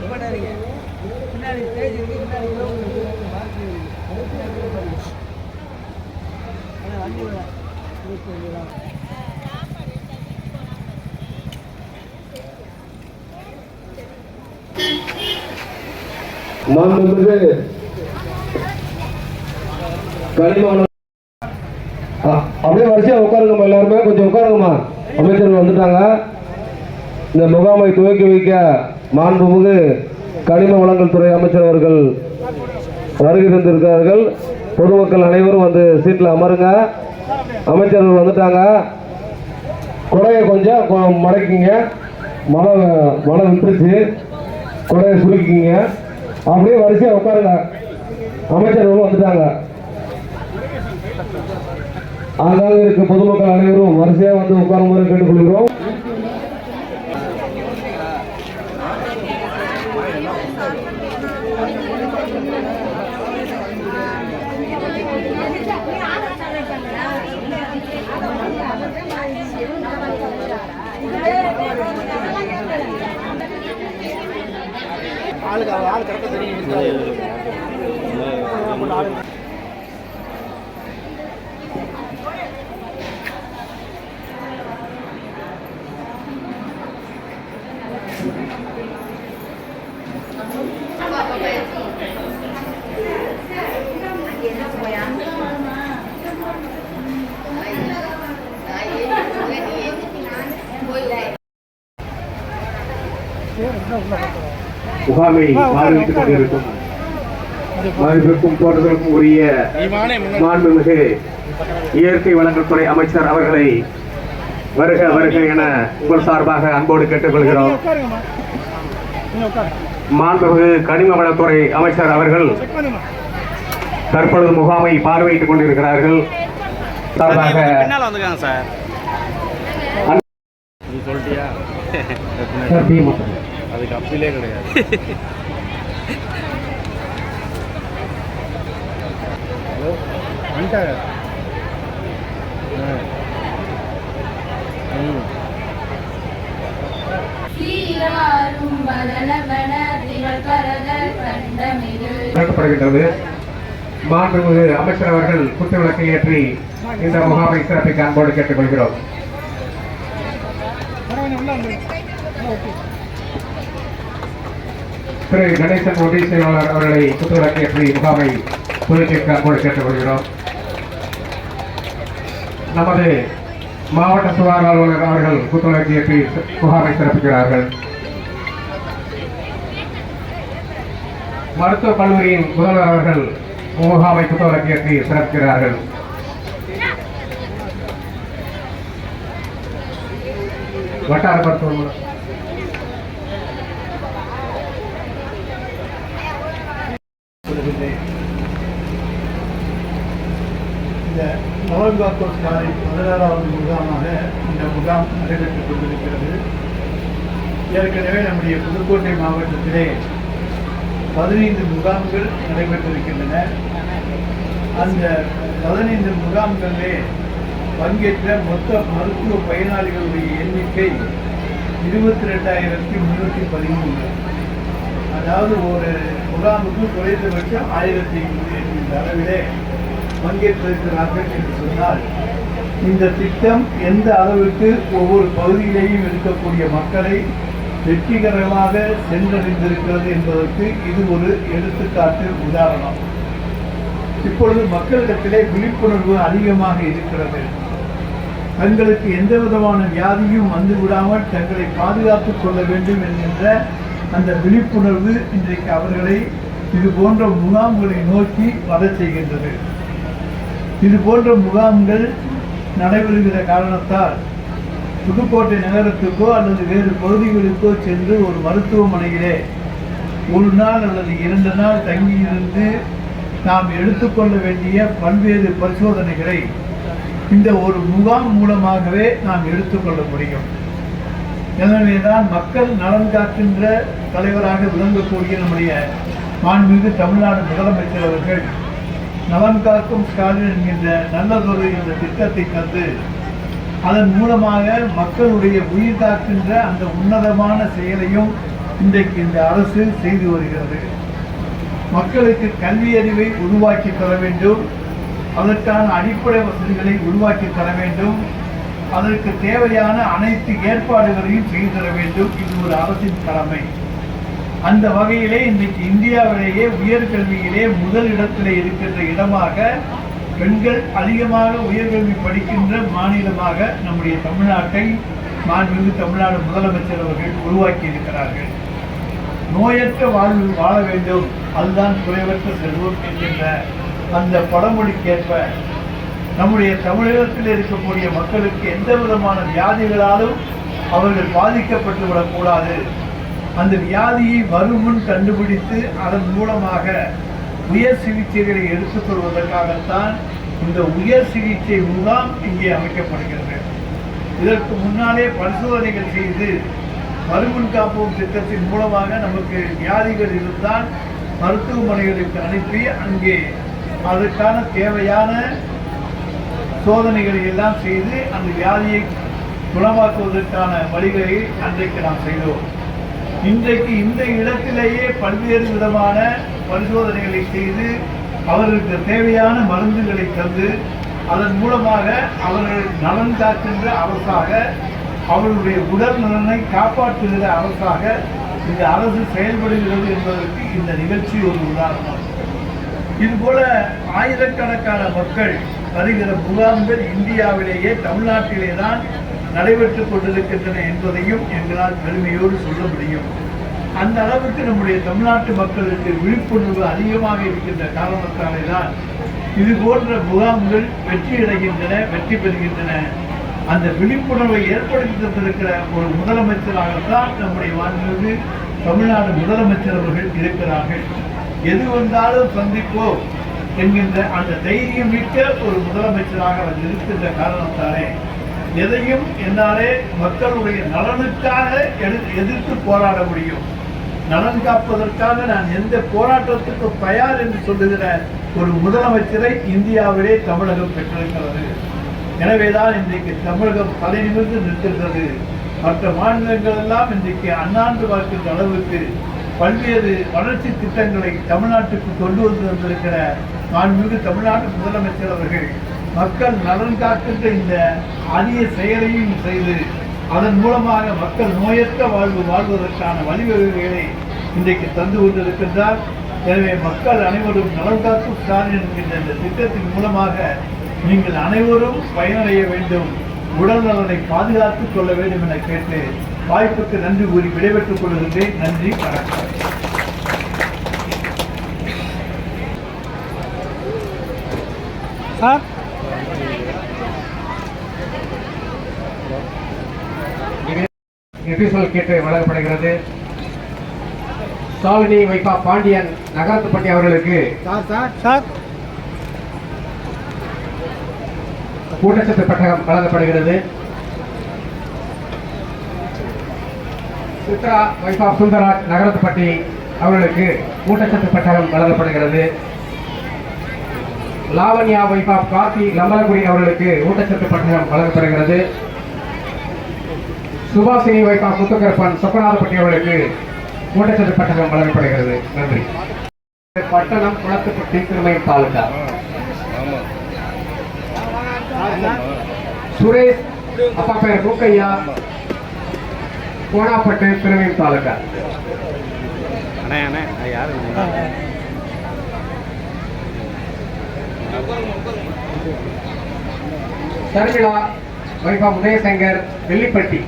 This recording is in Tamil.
நிப்பாட்டாதீங்க. பின்னாடி ஸ்டேஜ் பின்னாடி வண்டி விட மாண்புமிகு அப்படியே வரிசையா உட்காருங்கம்மா எல்லாருமே. கொஞ்சம் உட்காருங்கம்மா. அமைச்சர்கள் வந்துட்டாங்க. இந்த முகாமை துவக்கி வைக்க மாண்புமிகு கனிம வளங்கள் துறை அமைச்சர் அவர்கள் வருகை தந்திருக்கிறார்கள். பொதுமக்கள் அனைவரும் வந்து சீட்டில் அமருங்க. அமைச்சர்கள் வந்துட்டாங்க. குடையை கொஞ்சம் மடக்கிங்க. மழை மழை விட்டுருச்சு. குடையை சுருக்கிங்க அப்படியே வரிசையாக உட்காருங்க. அமைச்சர்கள் வந்துட்டாங்க. ஆங்காங்க இருக்க பொதுமக்கள் அனைவரும் வரிசையாக வந்து உட்காருமாறு கேட்டுக்கொள்கிறோம். Yeah, no, no, no. முகாமை பார்வையிட்டுக் கொண்டிருக்கும். மதிப்பிற்கும் போற்றுதலுக்கும் உரிய மாண்புமிகு இயற்கை வளங்கள் துறை அமைச்சர் அவர்களை வருக வருக என உங்கள் சார்பாக அன்போடு கேட்டுக்கொள்கிறோம். மாண்புமிகு கனிம வளத்துறை அமைச்சர் அவர்கள் தற்பொழுது முகாமை பார்வையிட்டுக் கொண்டிருக்கிறார்கள். சார்பாக சொல்லிட்டியா? அதுக்கு அப்பிலே கிடையாது. ஹலோ வந்துட்டாங்க. நடத்தப்படுகின்றது மாண்புமிகு அமைச்சர் அவர்கள் குத்துவிளக்கை ஏற்றி இந்த முகாமை சிறப்பிக்க அன்போடு கேட்டுக்கொள்கிறோம். திரு கணேசன் உதவி செயலாளர் அவர்களை குத்துவிளக்கை ஏற்றி முகாமை துவக்கிக்க அன்போடு கேட்டுக்கொள்கிறோம் நமது மாவட்ட சுகாதார அலுவலர் அவர்கள் புத்துணர்ச்சி ஏற்றி முகாமை சிறப்பிக்கிறார்கள். மருத்துவக் கல்லூரியின் முதல்வர் அவர்கள் முகாமை புத்துணர்ச்சி ஏற்றி சிறப்பிக்கிறார்கள். வட்டார மருத்துவ இந்த நவங்காக்கோட்காரின் பதினாறாவது முகாமாக இந்த முகாம் நடைபெற்றுக் கொண்டிருக்கிறது. ஏற்கனவே நம்முடைய புதுக்கோட்டை மாவட்டத்திலே பதினைந்து முகாம்கள் நடைபெற்றிருக்கின்றன. அந்த பதினைந்து முகாம்களிலே பங்கேற்ற மொத்த மருத்துவ பயனாளிகளுடைய எண்ணிக்கை இருபத்தி ரெண்டாயிரத்தி முன்னூற்றி பதிமூன்று. அதாவது ஒரு முகாமுக்கு குறைந்தபட்சம் ஆயிரத்தி என்கின்ற அளவிலே பங்கேற்றிருக்கிறார்கள் என்று சொன்னால் இந்த திட்டம் எந்த அளவுக்கு ஒவ்வொரு பகுதியிலேயும் இருக்கக்கூடிய மக்களை வெற்றிகரமாக சென்றடைந்திருக்கிறது என்பதற்கு இது ஒரு எடுத்துக்காட்டு உதாரணம். இப்பொழுது மக்களிடத்திலே விழிப்புணர்வு அதிகமாக இருக்கிறது. தங்களுக்கு எந்த விதமான வியாதியும் வந்து விடாமல் தங்களை பாதுகாத்துக் கொள்ள வேண்டும் என்கின்ற அந்த விழிப்புணர்வு இன்றைக்கு அவர்களை இது போன்ற முகாம்களை நோக்கி வர செய்கின்றது. இது போன்ற முகாம்கள் நடைபெறுகிற காரணத்தால் புதுக்கோட்டை நகரத்துக்கோ அல்லது வேறு பகுதிகளுக்கோ சென்று ஒரு மருத்துவமனையிலே ஒரு நாள் அல்லது இரண்டு நாள் தங்கியிருந்து நாம் எடுத்துக்கொள்ள வேண்டிய பல்வேறு பரிசோதனைகளை இந்த ஒரு முகாம் மூலமாகவே நாம் எடுத்துக்கொள்ள முடியும். எனவேதான் மக்கள் நலன் காக்கின்ற தலைவராக விளங்கக்கூடிய நம்முடைய மாண்புமிகு தமிழ்நாடு முதலமைச்சர் அவர்கள் நலன் காக்கும் ஸ்டாலின் என்கின்ற நல்லதொரு இந்த திட்டத்தை தந்து அதன் மூலமாக மக்களுடைய உயிர் காக்கின்ற அந்த உன்னதமான செயலையும் இன்றைக்கு இந்த அரசு செய்து வருகிறது. மக்களுக்கு கல்வி அறிவை உருவாக்கி தர வேண்டும். அதற்கான அடிப்படை வசதிகளை உருவாக்கி தர வேண்டும். அதற்கு தேவையான அனைத்து ஏற்பாடுகளையும் செய்து தர வேண்டும். இது ஒரு அரசின் கடமை. அந்த வகையிலே இன்றைக்கு இந்தியாவிலேயே உயர்கல்வியிலே முதல் இடத்திலே இருக்கின்ற இடமாக பெண்கள் அதிகமாக உயர்கல்வி படிக்கின்ற மாநிலமாக நம்முடைய தமிழ்நாட்டை மாண்புமிகு தமிழ்நாடு முதலமைச்சர் அவர்கள் உருவாக்கி இருக்கிறார்கள் நோயற்ற வாழ்வு வாழ வேண்டும். அதுதான் குறைவற்ற செல்வம் என்கின்ற அந்த படமொழிக்கேற்ப நம்முடைய தமிழகத்தில் இருக்கக்கூடிய மக்களுக்கு எந்த விதமான வியாதிகளாலும் அவர்கள் பாதிக்கப்பட்டு விடக்கூடாது. அந்த வியாதியை வருமுன் கண்டுபிடித்து அதன் மூலமாக உயர் சிகிச்சைகளை எடுத்துக் கொள்வதற்காகத்தான் இந்த உயர் சிகிச்சை முகாம் இங்கே அமைக்கப்படுகிறது. இதற்கு முன்னாலே பரிசோதனைகள் செய்து மறுமுன் காப்போம் திட்டத்தின் மூலமாக நமக்கு வியாதிகள் இருந்தால் மருத்துவமனைகளுக்கு அனுப்பி அங்கே அதற்கான தேவையான சோதனைகளை எல்லாம் செய்து அந்த வியாதியை குணமாக்குவதற்கான வழிகளை அன்றைக்கு நாம் செய்தோம். இன்றைக்கு இந்த இடத்திலேயே பல்வேறு விதமான பரிசோதனைகளை செய்து அவர்களுக்கு தேவையான மருந்துகளை தந்து அதன் மூலமாக அவர்கள் நலன் காக்கின்ற அரசாக அவர்களுடைய உடல் நலனை காப்பாற்றுகிற அரசாக இந்த அரசு செயல்படுகிறது என்பதற்கு இந்த நிகழ்ச்சி ஒரு உதாரணம். இதுபோல ஆயிரக்கணக்கான மக்கள் வருகிற முகாம்கள் இந்தியாவிலேயே தமிழ்நாட்டிலே தான் நடைபெற்றுக் கொண்டிருக்கின்றன என்பதையும் எங்களால் பெருமையோடு சொல்ல முடியும். அந்த அளவுக்கு நம்முடைய தமிழ்நாட்டு மக்களுக்கு விழிப்புணர்வு அதிகமாக இருக்கின்ற காரணத்தாலே தான் இது போன்ற முகாம்கள் வெற்றி அடைகின்றன வெற்றி பெறுகின்றன. அந்த விழிப்புணர்வை ஏற்படுத்தி தந்திருக்கிற ஒரு முதலமைச்சராகத்தான் நம்முடைய வாழ்ந்தது தமிழ்நாடு முதலமைச்சர் அவர்கள் இருக்கிறார்கள். எது வந்தாலும் சந்திப்போம் என்கின்ற அந்த தைரியம் மிக்க ஒரு முதலமைச்சராக அவர் இருக்கின்ற காரணத்தாலே எதையும் என்னாலே மக்களுடைய நலனுக்காக எடு- எதிர்த்து போராட முடியும். நலன் காப்பதற்காக நான் எந்த போராட்டத்துக்கு தயார் என்று சொல்லுகிற ஒரு முதலமைச்சரை இந்தியாவிலே தமிழகம் பெற்றிருக்கிறது. எனவேதான் இன்றைக்கு தமிழகம் தலை நிமிர்ந்து நிற்கின்றது. மற்ற மாநிலங்கள் எல்லாம் இன்றைக்கு அண்ணாந்து பார்க்கின்ற அளவுக்கு பல்வேறு வளர்ச்சி திட்டங்களை தமிழ்நாட்டுக்கு கொண்டு வந்து வந்திருக்கிற மாண்புமிகு தமிழ்நாட்டு முதலமைச்சர் அவர்கள் மக்கள் நலன் காக்கின்ற இந்த அரிய செயலையும் செய்து அதன் மூலமாக மக்கள் நோயற்ற வாழ்வு வாழ்வதற்கான வழிவகைகளை இன்றைக்கு தந்து கொண்டிருக்கின்றார். எனவே மக்கள் அனைவரும் நலன் காக்கும் ஸ்டாலின் என்கின்ற இந்த திட்டத்தின் மூலமாக நீங்கள் அனைவரும் பயனடைய வேண்டும் உடல் நலனை பாதுகாத்துக் கொள்ள வேண்டும் என கேட்டு வாய்ப்புக்கு நன்றி கூறி விடைபெற்றுக் கொள்கின்றேன். நன்றி வணக்கம். சார் நிதிசல் கேட்டு வழங்கப்படுகிறது. சாலினி வைப்பா பாண்டியன் நகரத்துப்பட்டி அவர்களுக்கு ஊட்டச்சத்து பெட்டகம் வழங்கப்படுகிறது. சித்ரா ஆஃப் சுந்தராஜ் நகரத்துப்பட்டி அவர்களுக்கு ஊட்டச்சத்து பெட்டகம் வழங்கப்படுகிறது. லாவண்யா ஆஃப் கார்த்தி லம்பலகுடி அவர்களுக்கு ஊட்டச்சத்து பெட்டகம் வழங்கப்படுகிறது. சுபாசினி வைஃப் ஆஃப் முத்துக்கருப்பன் சொக்கநாதப்பட்டி அவர்களுக்கு ஊட்டச்சத்து பெட்டகம் வழங்கப்படுகிறது. நன்றி. பட்டணம் குளத்துப்பட்டி திருமயம் தாலுகா சுரேஷ் அப்பா பேர் மூக்கையா. கோணாப்பட்டு திருமயம் தாலுகா சர்மிளா வைஃபா உதயசங்கர் வெள்ளிப்பட்டி.